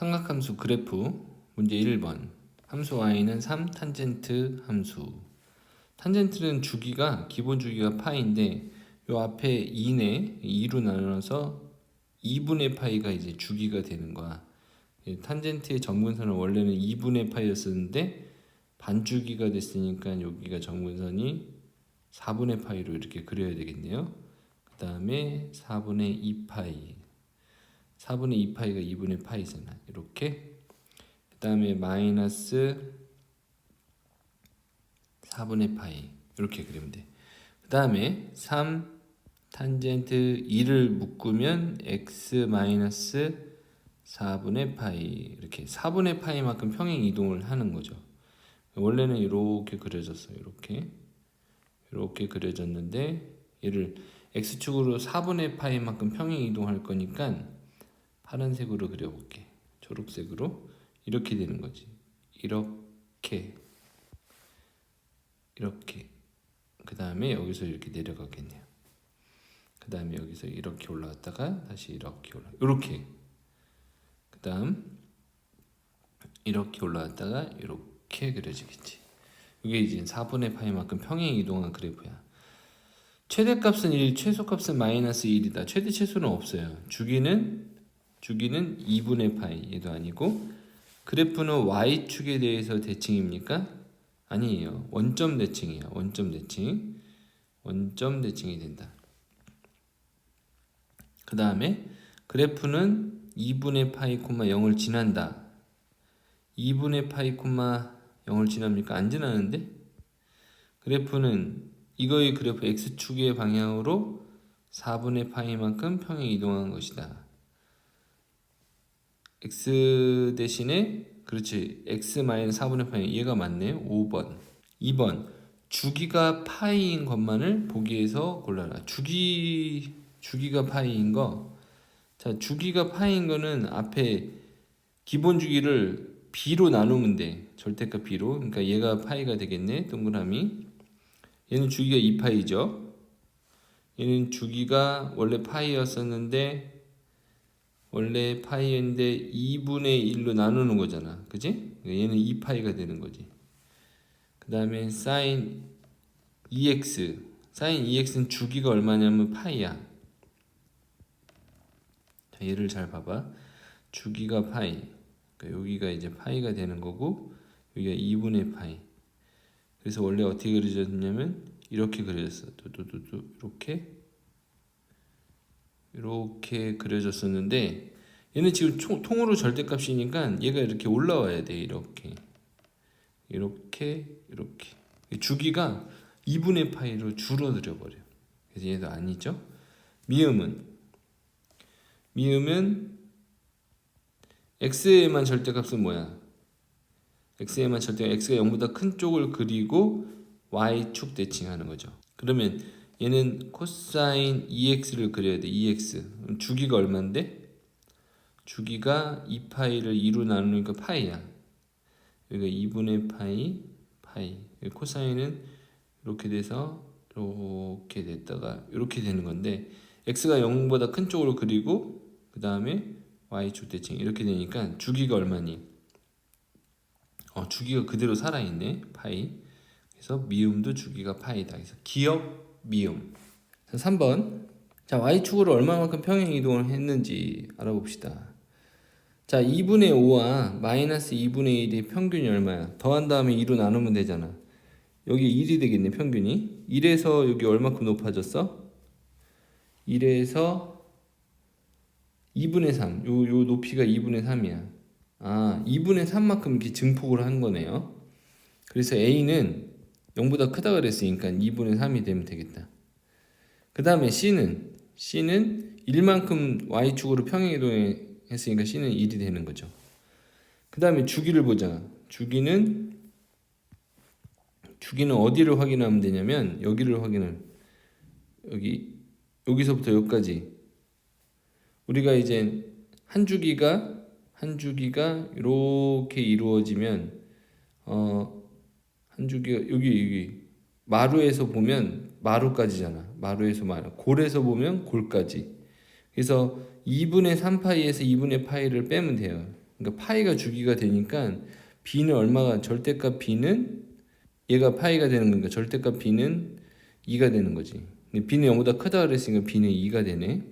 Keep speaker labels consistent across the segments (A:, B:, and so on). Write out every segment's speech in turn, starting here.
A: 삼각함수 그래프 문제 1번 함수 y는 3 탄젠트 함수 탄젠트는 주기가 기본 주기가 파인데 요 앞에 2네 2로 나눠서 2분의 파이가 이제 주기가 되는 거야. 예, 탄젠트의 정근선은 원래는 2분의 파이였었는데 반주기가 됐으니까 여기가 정근선이 4분의 파이로 이렇게 그려야 되겠네요. 그 다음에 4분의 2파이 4분의 2파이가 2분의 파이잖아. 이렇게 그 다음에 마이너스 4분의 파이 이렇게 그리면 돼. 그 다음에 3 탄젠트 2를 묶으면 x 마이너스 4분의 파이 이렇게 4분의 파이만큼 평행 이동을 하는 거죠. 원래는 이렇게 그려졌어요. 이렇게 이렇게 그려졌는데 얘를 x축으로 4분의 파이만큼 평행 이동할 거니까 파란색으로 그려볼게. 초록색으로 이렇게 되는 거지. 이렇게 이렇게 그 다음에 여기서 이렇게 내려가겠네요. 그 다음에 여기서 이렇게 올라갔다가 다시 이렇게 올라 이렇게 그 다음 이렇게 올라갔다가 이렇게 그려지겠지. 이게 이제 4분의 파이만큼 평행 이동한 그래프야. 최대값은 1, 최소값은 마이너스 1이다. 최대 최소는 없어요. 주기는 주기는 2분의 파이 얘도 아니고 그래프는 y축에 대해서 대칭입니까? 아니에요. 원점 대칭이야. 원점 대칭. 원점 대칭이 된다. 그 다음에 그래프는 2분의 파이 콤마 0을 지난다. 2분의 파이 콤마 0을 지납니까? 안 지나는데? 그래프는 이거의 그래프 x축의 방향으로 4분의 파이만큼 평행 이동한 것이다. X 대신에 그렇지 x 마이너스 4분의 파이 얘가 맞네요. 5번. 2번 주기가 파이인 것만을 보기에서 골라라. 주기 주기가 파이인 거. 자, 주기가 파이인 거는 앞에 기본 주기를 b로 나누면 돼. 절대값 b로. 그러니까 얘가 파이가 되겠네. 동그라미. 얘는 주기가 2파이죠. 얘는 주기가 원래 파이였었는데 원래 파이인데 2분의 1로 나누는 거잖아. 그지? 얘는 2파이가 되는 거지. 그 다음에 사인 2x. 사인 2x는 주기가 얼마냐면 파이야. 자, 얘를 잘 봐봐. 주기가 파이. 그러니까 여기가 이제 파이가 되는 거고 여기가 2분의 파이. 그래서 원래 어떻게 그려졌냐면 이렇게 그려졌어. 두두두두 이렇게 이렇게 그려졌었는데 얘는 지금 총, 통으로 절대값이니까 얘가 이렇게 올라와야 돼. 이렇게 이렇게 이렇게 주기가 2분의 파이로 줄어들어 버려. 그래서 얘도 아니죠. 미음은 미음은 x에만 절대값은 뭐야? x에만 절대 x가 0보다 큰 쪽을 그리고 y축 대칭하는 거죠. 그러면 얘는 코사인 2x를 그려야 돼. 2x. 주기가 얼마인데? 주기가 2파이를 2로 나누니까 파이야. 그러니까 2분의 파이 파이. 코사인은 이렇게 돼서 이렇게 됐다가 이렇게 되는 건데 x가 0보다 큰 쪽으로 그리고 그 다음에 y축 대칭 이렇게 되니까 주기가 얼마니? 어, 주기가 그대로 살아있네. 파이. 그래서 미음도 주기가 파이다. 그래서 기억 미음. 자, 3번. 자, y축으로 얼마만큼 평행 이동을 했는지 알아봅시다. 자, 2분의 5와 마이너스 2분의 1의 평균이 얼마야? 더한 다음에 2로 나누면 되잖아. 여기 1이 되겠네, 평균이. 1에서 여기 얼마큼 높아졌어? 1에서 2분의 3. 요, 요 높이가 2분의 3이야. 아, 2분의 3만큼 이렇게 증폭을 한 거네요. 그래서 A는 0보다 크다 그랬으니까 2분의 3이 되면 되겠다. 그 다음에 C는 C는 1만큼 Y축으로 평행 이동했으니까 C는 1이 되는 거죠. 그 다음에 주기를 보자. 주기는 주기는 어디를 확인하면 되냐면 여기를 확인을 여기 여기서부터 여기까지 우리가 이제 한 주기가 한 주기가 이렇게 이루어지면 어 한 주기가 여기 여기 마루에서 보면 마루까지잖아. 마루에서 마루. 골에서 보면 골까지. 그래서 2분의 3파이에서 2분의 파이를 빼면 돼요. 그러니까 파이가 주기가 되니까 b는 얼마가 절대값 b는 얘가 파이가 되는 거니까 절대값 b는 2가 되는 거지. 근데 b는 0보다 크다 그랬으니까 b는 2가 되네.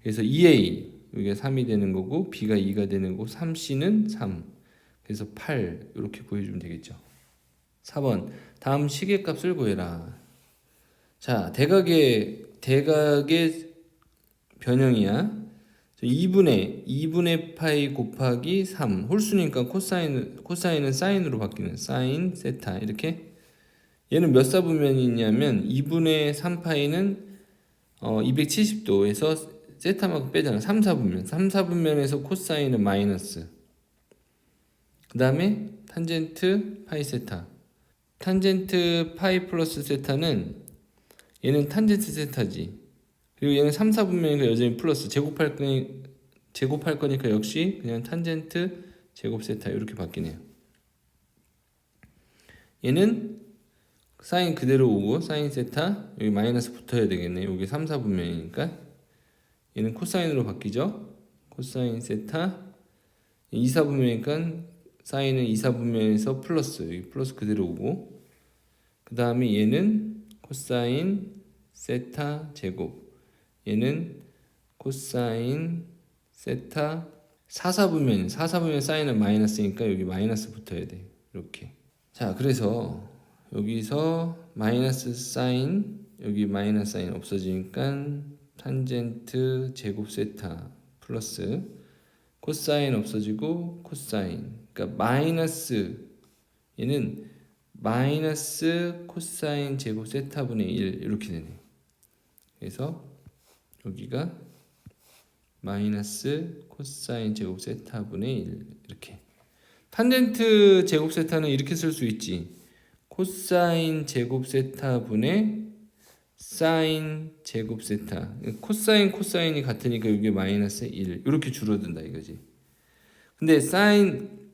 A: 그래서 2a 여기가 3이 되는 거고 b가 2가 되는 거고 3c는 3. 그래서 8 이렇게 구해주면 되겠죠. 4번 다음 시계값을 구해라. 자 대각의 대각의 변형이야. 2분의 2분의 파이 곱하기 3 홀수니까 코사인 코사인은 사인으로 바뀌는 사인 세타 이렇게. 얘는 몇 사분면이냐면 2분의 3 파이는 어 270도에서 세타만큼 빼잖아. 3, 4분면. 3, 4분면에서 코사인은 마이너스. 그 다음에 탄젠트 파이 세타 탄젠트 파이 플러스 세타는 얘는 탄젠트 세타지 그리고 얘는 3, 4분면이니까 여전히 플러스 제곱할 거니 제곱할 거니까 역시 그냥 탄젠트 제곱 세타 이렇게 바뀌네요. 얘는 사인 그대로 오고 사인 세타 여기 마이너스 붙어야 되겠네. 여기 3, 4분면이니까 얘는 코사인으로 바뀌죠. 코사인 세타 2, 4분면이니까 사인은 2, 4분면에서 플러스 여기 플러스 그대로 오고 그 다음에 얘는 코사인 세타 제곱 얘는 코사인 세타 사사분면 사사분면 사인은 마이너스니까 여기 마이너스 붙어야 돼 이렇게. 자 그래서 여기서 마이너스 사인 여기 마이너스 사인 없어지니까 탄젠트 제곱 세타 플러스 코사인 없어지고 코사인. 그러니까 마이너스 얘는 마이너스 코사인 제곱 세타분의 1 이렇게 되네. 그래서 여기가 마이너스 코사인 제곱 세타분의 1 이렇게. 탄젠트 제곱 세타는 이렇게 쓸 수 있지. 코사인 제곱 세타분의 사인 제곱 세타. 코사인 코사인이 같으니까 이게 마이너스 1 이렇게 줄어든다 이거지. 근데 사인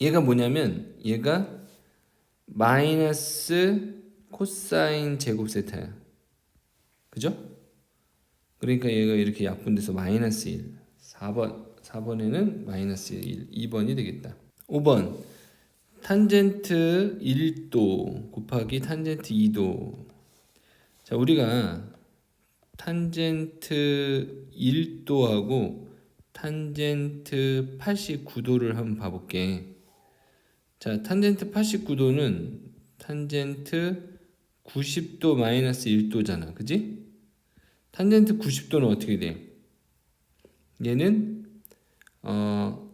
A: 얘가 뭐냐면 얘가 마이너스 코사인 제곱 세타야. 그죠? 그러니까 얘가 이렇게 약분돼서 마이너스 1 4번 4번에는 마이너스 1 2번이 되겠다. 5번. 탄젠트 1도 곱하기 탄젠트 2도 자 우리가 탄젠트 1도하고 탄젠트 89도를 한번 봐볼게 자 탄젠트 89도는 탄젠트 90도 마이너스 1도잖아 그지? 탄젠트 90도는 어떻게 돼? 얘는 어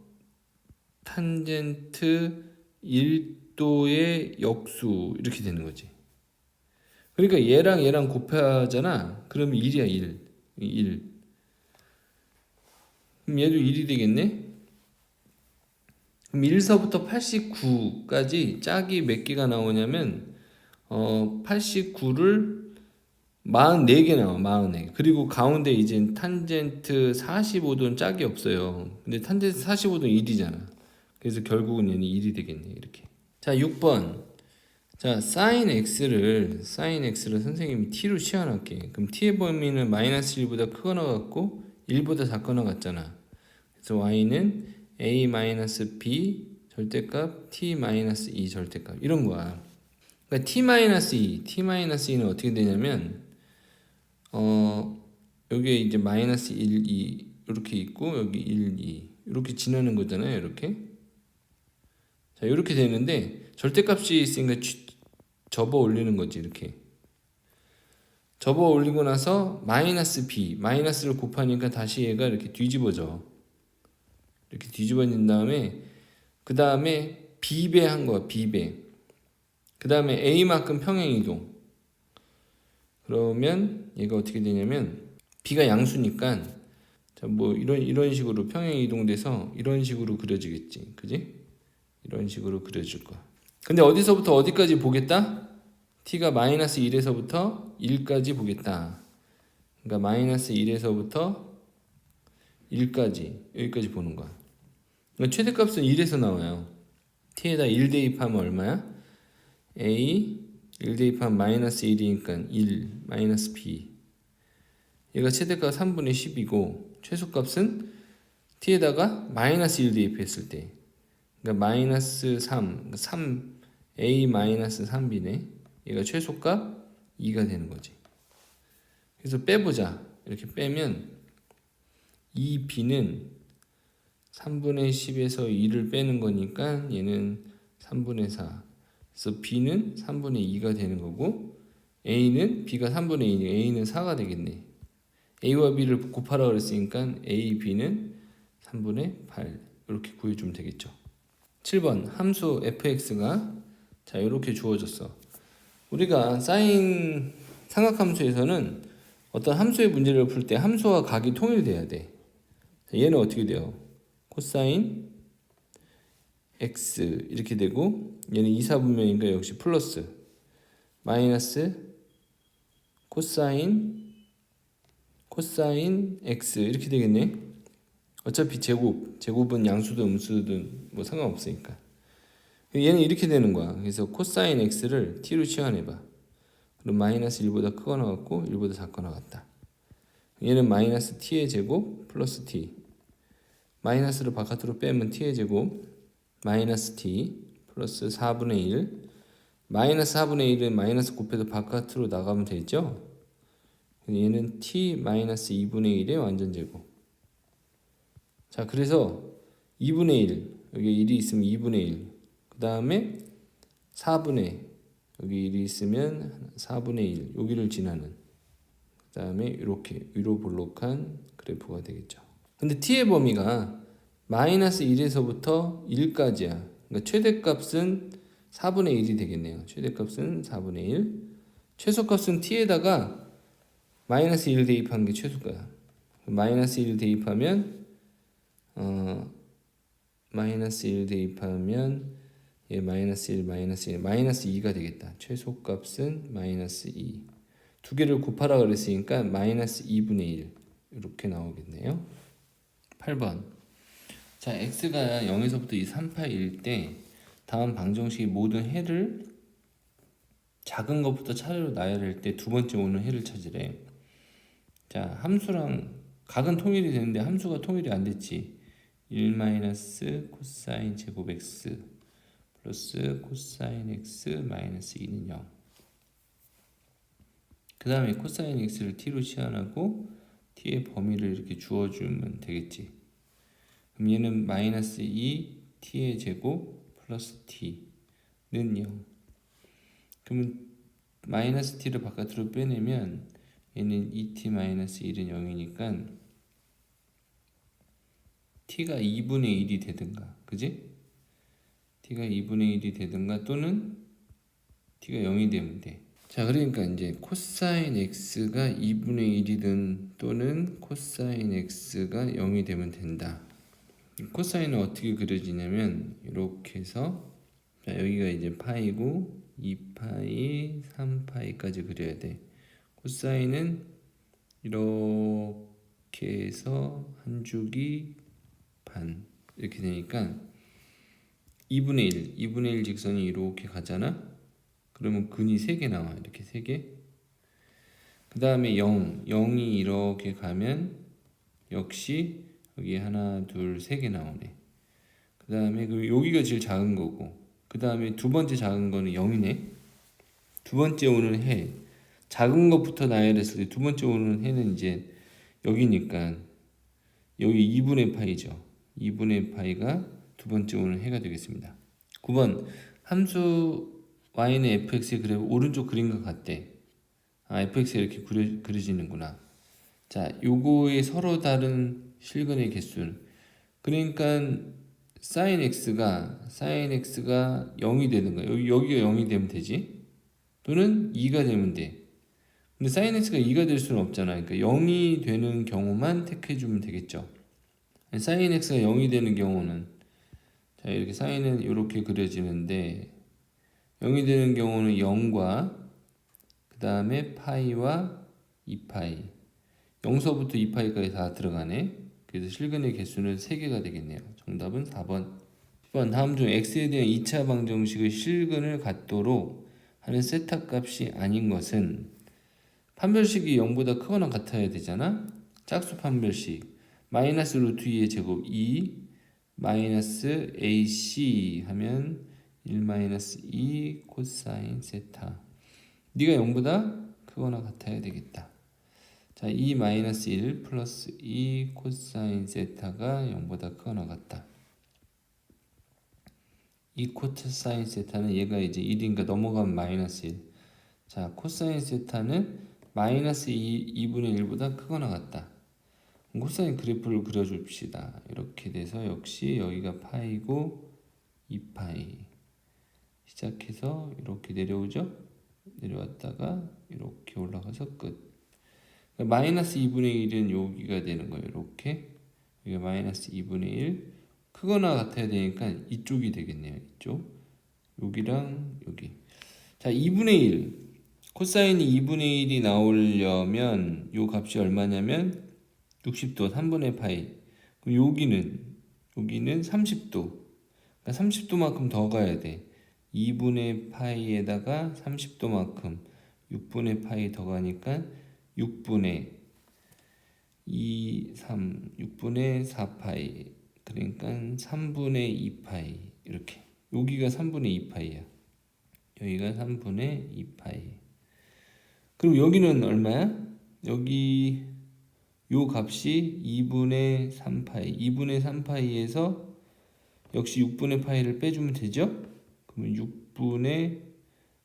A: 탄젠트 1도의 역수 이렇게 되는 거지. 그러니까 얘랑 얘랑 곱하잖아. 그러면 1이야 1. 1. 그럼 얘도 1이 되겠네? 그럼 1서부터 89까지 짝이 몇 개가 나오냐면 어 89를 44개 나와 44개 그리고 가운데 이제 탄젠트 45도는 짝이 없어요 근데 탄젠트 45도는 1이잖아 그래서 결국은 얘는 1이 되겠네 이렇게 자 6번 자 사인 x를 사인 x를 선생님이 t로 치환할게. 그럼 t의 범위는 마이너스 1보다 크거나 같고 1보다 작거나 같잖아. 그래서 y는 a 마이너스 b 절대값 t 마이너스 2 절대값. 이런 거야. 그러니까 t 마이너스 2 t 마이너스 2는 어떻게 되냐면 어 여기에 이제 마이너스 1, 2 이렇게 있고 여기 1, 2 이렇게 지나는 거잖아요. 이렇게. 자 이렇게 되는데 절대값이 있으니까 접어 올리는 거지 이렇게. 접어 올리고 나서 마이너스 b 마이너스를 곱하니까 다시 얘가 이렇게 뒤집어져. 이렇게 뒤집어진 다음에 그 다음에 b배 한 거야 b배. 그 다음에 a만큼 평행 이동. 그러면 얘가 어떻게 되냐면 b가 양수니까 자뭐 이런 이런 식으로 평행 이동돼서 이런 식으로 그려지겠지, 그지? 이런 식으로 그려줄 거야. 근데 어디서부터 어디까지 보겠다? t가 마이너스 1에서부터 1까지 보겠다. 그러니까 마이너스 1에서부터 1까지 여기까지 보는 거야. 그러니까 최대값은 1에서 나와요. t에다 1 대입하면 얼마야? a 1 대입하면 마이너스 1이니까 1 마이너스 b 얘가 최대값 3분의 10이고 최소값은 t에다가 마이너스 1 대입했을 때 그러니까 마이너스 3, 3 a 마이너스 3b네. 얘가 최소값 2가 되는 거지. 그래서 빼보자. 이렇게 빼면 이 b는 3분의 10에서 2를 빼는 거니까 얘는 3분의 4 그래서 b는 3분의 2가 되는 거고 a는 b가 3분의 2니까 a는 4가 되겠네. A와 b를 곱하라 그랬으니까 a, b는 3분의 8 이렇게 구해주면 되겠죠. 7번 함수 fx가 자 이렇게 주어졌어 우리가 사인 삼각함수에서는 어떤 함수의 문제를 풀 때 함수와 각이 통일돼야 돼 자, 얘는 어떻게 돼요 코사인 x 이렇게 되고 얘는 2사분면이니까 역시 플러스 마이너스 코사인 코사인 x 이렇게 되겠네. 어차피 제곱, 제곱은 양수든 음수든 뭐 상관없으니까. 얘는 이렇게 되는 거야. 그래서 코사인 x를 t로 치환해봐. 그럼 마이너스 1보다 크거나 같고 1보다 작거나 같다. 얘는 마이너스 t의 제곱 플러스 t. 마이너스를 바깥으로 빼면 t의 제곱 마이너스 t 플러스 4분의 1. 마이너스 4분의 1은 마이너스 곱해서 바깥으로 나가면 되죠. 얘는 t 마이너스 2분의 1의 완전 제곱. 자, 그래서 2분의 1 여기 1이 있으면 2분의 1. 그 다음에 4분의 여기 1이 있으면 4분의 1 여기를 지나는. 그 다음에 이렇게 위로 볼록한 그래프가 되겠죠. 근데 t의 범위가 마이너스 1에서부터 1까지야. 그러니까 최대값은 4분의 1이 되겠네요. 최대값은 4분의 1. 최소값은 t에다가 마이너스 1 대입한 게 최소가야. 마이너스 1 대입하면 어 마이너스 1 대입하면 얘 마이너스 1 마이너스 1 마이너스 2가 되겠다. 최소값은 마이너스 2. 두 개를 곱하라 그랬으니까 마이너스 2분의 1 이렇게 나오겠네요. 8번. 자, x가 0에서부터 이 3파일 때 다음 방정식의 모든 해를 작은 것부터 차례로 나열할 때 두 번째 오는 해를 찾으래. 자, 함수랑 각은 통일이 되는데 함수가 통일이 안 됐지. 1 마이너스 코사인 제곱 x 플러스 코사인 x 마이너스 2는 0. 그 다음에 코사인 x를 t로 치환하고 t의 범위를 이렇게 주어주면 되겠지. 그럼 얘는 마이너스 2 t의 제곱 플러스 t는 0. 그러면 마이너스 t를 바깥으로 빼내면 얘는 2t 마이너스 1은 0이니까 t가 2분의 1이 되든가 그지? T가 2분의 1이 되든가 또는 t가 0이 되면 돼. 자 그러니까 이제 코사인 x가 2분의 1이든 또는 코사인 x가 0이 되면 된다. 코사인은 어떻게 그려지냐면 이렇게 해서 자 여기가 이제 파이고 2파이, 3파이까지 그려야 돼. 코사인은 이렇게 해서 한 주기 반 이렇게 되니까 2분의 1, 2분의 1 직선이 이렇게 가잖아. 그러면 근이 3개 나와. 이렇게 3개. 그 다음에 0, 0이 이렇게 가면 역시 여기 하나, 둘, 세 개 나오네. 그 다음에 그 여기가 제일 작은 거고, 그 다음에 두 번째 작은 거는 0이네. 두 번째 오는 해, 작은 것부터 나열했을 때 두 번째 오는 해는 이제 여기니까 여기 2분의 파이죠. 2분의 파이가 두 번째 오는 해가 되겠습니다. 9번 함수 y는 fx의 그래프 오른쪽 그림과 같대. 아, fx가 이렇게 그려, 그려지는구나. 자, 요거의 서로 다른 실근의 개수는 그러니까 sin x가 sin x가 0이 되는 거야. 여기 여기가 0이 되면 되지. 또는 2가 되면 돼. 근데 sin x가 2가 될 수는 없잖아. 그러니까 0이 되는 경우만 택해 주면 되겠죠. sin x가 0이 되는 경우는 자, 이렇게 sin은 이렇게 그려지는데 0이 되는 경우는 0과 그 다음에 파이와 2파이 0서부터 2파이까지 다 들어가네. 그래서 실근의 개수는 3개가 되겠네요. 정답은 4번. 10번 다음 중 x에 대한 2차 방정식의 실근을 갖도록 하는 세타 값이 아닌 것은 판별식이 0보다 크거나 같아야 되잖아. 짝수 판별식. 마이너스 루트 2의 제곱 2 마이너스 AC 하면 1 마이너스 2 코사인 세타 네가 0보다 크거나 같아야 되겠다. 자, 2 마이너스 1 플러스 2 코사인 세타가 0보다 크거나 같다. 이 코사인 세타는 얘가 이제 1인가 넘어가면 마이너스 1. 자, 코사인 세타는 마이너스 2, 2분의 1보다 크거나 같다. 코사인 그래프를 그려줍시다. 이렇게 돼서 역시 여기가 파이고 2파이 시작해서 이렇게 내려오죠. 내려왔다가 이렇게 올라가서 끝. 그러니까 마이너스 2분의 1은 여기가 되는 거예요. 이렇게 여기가 마이너스 2분의 1 크거나 같아야 되니까 이쪽이 되겠네요. 이쪽 여기랑 여기 자 2분의 1 코사인이 2분의 1이 나오려면 요 값이 얼마냐면 60도 3분의 파이 그럼 여기는 여기는 30도. 그러니까 30도만큼 더 가야 돼. 2분의 파이에다가 30도만큼 6분의 파이 더 가니까 6분의 2, 3, 6분의 4파이 그러니까 3분의 2파이 이렇게. 여기가 3분의 2파이야. 여기가 3분의 2파이 그리고 여기는 얼마야? 여기 요 값이 2분의 3파이 2분의 3파이에서 역시 6분의 파이를 빼주면 되죠? 그러면 6분의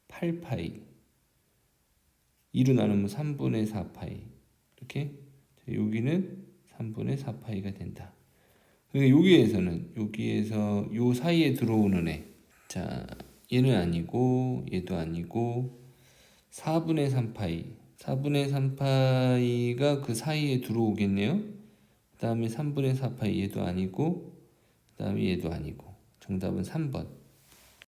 A: 8파이 2로 나누면 3분의 4파이 이렇게 자, 여기는 3분의 4파이가 된다. 그러니까 여기에서는 여기에서 요 사이에 들어오는 애. 자, 얘는 아니고 얘도 아니고 4분의 3파이. 4분의 3파이가 그 사이에 들어오겠네요. 그 다음에 3분의 4파이 얘도 아니고 그 다음에 얘도 아니고. 정답은 3번.